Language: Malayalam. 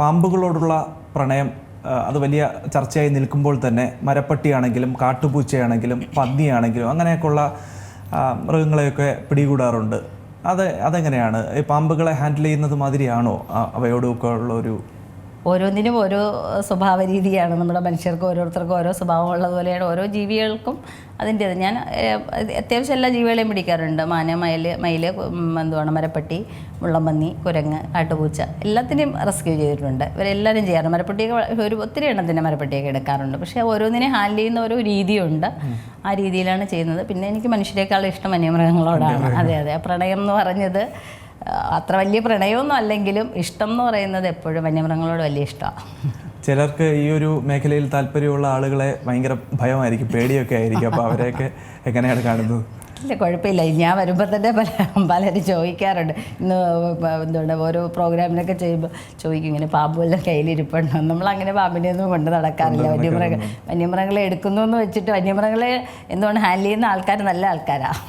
പാമ്പുകളോടുള്ള പ്രണയം അത് വലിയ ചർച്ചയായി നിൽക്കുമ്പോൾ തന്നെ മരപ്പട്ടിയാണെങ്കിലും കാട്ടുപൂച്ചയാണെങ്കിലും പന്നിയാണെങ്കിലും അങ്ങനെയൊക്കെയുള്ള മൃഗങ്ങളെയൊക്കെ പിടികൂടാറുണ്ട്. അത് അതെങ്ങനെയാണ്? ഈ പാമ്പുകളെ ഹാൻഡിൽ ചെയ്യുന്നത് മാതിരിയാണോ? അവയോടൊക്കെ ഉള്ള ഒരു ഓരോന്നിനും ഓരോ സ്വഭാവ രീതിയാണ്. നമ്മുടെ മനുഷ്യർക്ക് ഓരോരുത്തർക്കും ഓരോ സ്വഭാവം ഉള്ളതുപോലെയാണ് ഓരോ ജീവികൾക്കും അതിന്റേത്. ഞാൻ അത്യാവശ്യം എല്ലാ ജീവികളെയും പിടിക്കാറുണ്ട്. മാന മയിൽ മയിൽ എന്തുവാണ് മരപ്പട്ടി മുള്ളമ്പന്നി കുരങ്ങ് കാട്ടുപൂച്ച എല്ലാത്തിനെയും റെസ്ക്യൂ ചെയ്തിട്ടുണ്ട്. ഇവരെല്ലാവരും ചെയ്യാറുണ്ട്. മരപ്പട്ടിയൊക്കെ ഒരു ഒത്തിരി എണ്ണത്തിന്റെ മരപ്പട്ടിയൊക്കെ എടുക്കാറുണ്ട്. പക്ഷേ ഓരോന്നിനെ ഹാൻഡിൽ ചെയ്യുന്ന ഓരോ രീതിയുണ്ട്. ആ രീതിയിലാണ് ചെയ്യുന്നത്. പിന്നെ എനിക്ക് മനുഷ്യരെക്കാളും ഇഷ്ടം വന്യമൃഗങ്ങളോടാണ്. അതെ അതെ. പ്രണയം എന്ന് പറഞ്ഞത് അത്ര വലിയ പ്രണയമൊന്നും അല്ലെങ്കിലും ഇഷ്ടം എന്ന് പറയുന്നത് എപ്പോഴും വന്യമൃഗങ്ങളോട് വലിയ ഇഷ്ടമാണ് ചിലർക്ക് ഈ ഒരു മേഖലയിൽ താല്പര്യമുള്ള ആളുകളെ ഭയങ്കര ഭയമായിരിക്കും പേടിയൊക്കെ ആയിരിക്കും. അപ്പോൾ അവരെയൊക്കെ എങ്ങനെയാണ് കാണുന്നത്? ഇല്ല കുഴപ്പമില്ല. ഞാൻ വരുമ്പോൾ തന്നെ പല പലരും ചോദിക്കാറുണ്ട്. ഇന്ന് എന്തുകൊണ്ട് ഓരോ പ്രോഗ്രാമിനൊക്കെ ചെയ്യുമ്പോൾ ചോദിക്കും ഇങ്ങനെ പാമ്പ് വല്ലതും കയ്യിലിരിപ്പുണ്ടോ? നമ്മളങ്ങനെ പാമ്പിനെ ഒന്നും കൊണ്ട് നടക്കാറില്ല. വന്യമൃഗ വന്യമൃഗങ്ങളെ എടുക്കുന്നു എന്ന് വെച്ചിട്ട് വന്യമൃഗങ്ങളെ എന്തുകൊണ്ട് ഹാൻഡിൽ ചെയ്യുന്ന ആൾക്കാർ നല്ല ആൾക്കാരാണ്